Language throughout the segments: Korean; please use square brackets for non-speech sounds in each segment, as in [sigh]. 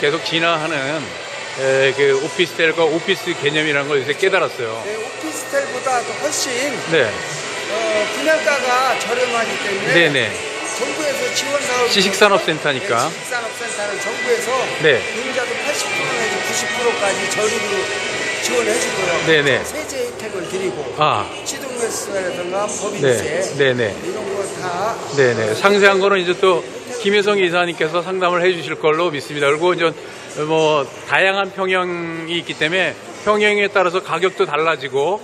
계속 진화하는 에, 그 오피스텔과 오피스 개념이라는 걸 요새 깨달았어요. 네, 오피스텔보다 더 훨씬 네, 어, 분양가가 저렴하기 때문에 네네. 정부에서 지원 사업 지식산업센터니까. 네, 지식산업센터는 정부에서 네. 용자도 80% 내지 90%까지 저리로 지원해 주고요. 네네. 세제 혜택을 드리고 아, 취득세라든가 네, 법인세 네 네. 이런 거 다 네네. 상세한 거는 이제 또 김혜성 이사님께서 상담을 해 주실 걸로 믿습니다. 그리고 이제 뭐 다양한 평형이 있기 때문에 평형에 따라서 가격도 달라지고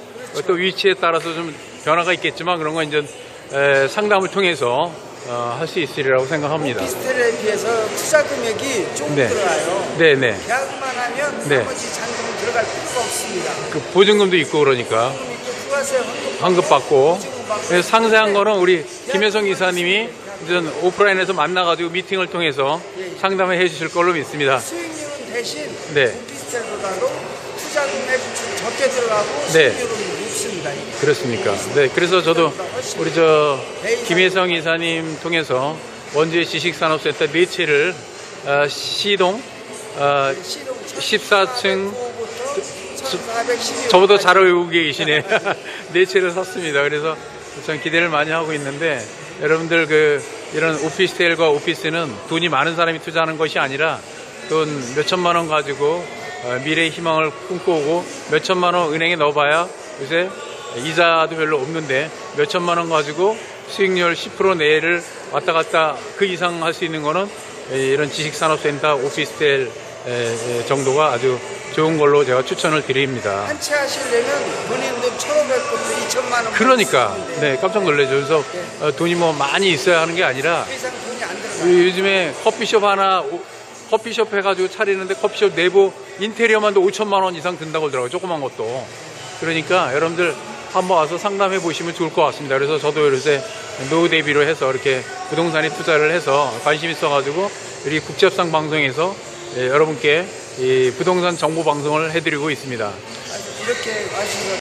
또 위치에 따라서 좀 변화가 있겠지만 그런 건 이제 에, 상담을 통해서 어, 할수 있으리라고 생각합니다. 오피스텔에 비해서 투자 금액이 조금 네. 들어가요. 네네. 계약만 하면 네. 나머지 잔금은 들어갈 필요가 없습니다. 그 보증금도 있고 그러니까 그럼 이제 부가세 환급 환급 받고 보증금 받고 그래서 상세한 거는 우리 김혜성 이사님이 이제 오프라인에서 만나가지고 미팅을 통해서 상담을 해 주실 걸로 믿습니다. 수익률은 대신 네. 오피스텔보다도 투자 금액 적게 들어가고 네. 수익률은 높습니다. 그렇습니까? 네, 그래서 저도 우리 저 김혜성 이사님 통해서 원주의 지식산업센터 네 채를 어, 시동 어, 14층 저보다 잘 외우고 계시네. [laughs] 네 채를 샀습니다. 그래서 전 기대를 많이 하고 있는데 여러분들 그 이런 오피스텔과 오피스는 돈이 많은 사람이 투자하는 것이 아니라 돈 몇천만 원 가지고 어, 미래의 희망을 꿈꿔오고 몇천만 원 은행에 넣어봐야 요새 이자도 별로 없는데 몇천만 원 가지고 수익률 10% 내를 왔다 갔다 그 이상 할 수 있는 거는 이런 지식산업센터 오피스텔 정도가 아주 좋은 걸로 제가 추천을 드립니다. 한 채 하시려면 본인도 1,500부터 2천만 원. 그러니까 네 깜짝 놀라죠. 그래서 어, 돈이 뭐 많이 있어야 하는 게 아니라. 요즘에 커피숍 하나 오- 커피숍 해가지고 차리는데 커피숍 내부 인테리어만도 5천만 원 이상 든다고 그러더라고요. 조그만 것도. 그러니까 여러분들 한번 와서 상담해 보시면 좋을 것 같습니다. 그래서 저도 요새 노후 대비로 해서 이렇게 부동산에 투자를 해서 관심 있어가지고 우리 국제협상 방송에서 예, 여러분께 이 부동산 정보 방송을 해드리고 있습니다. 이렇게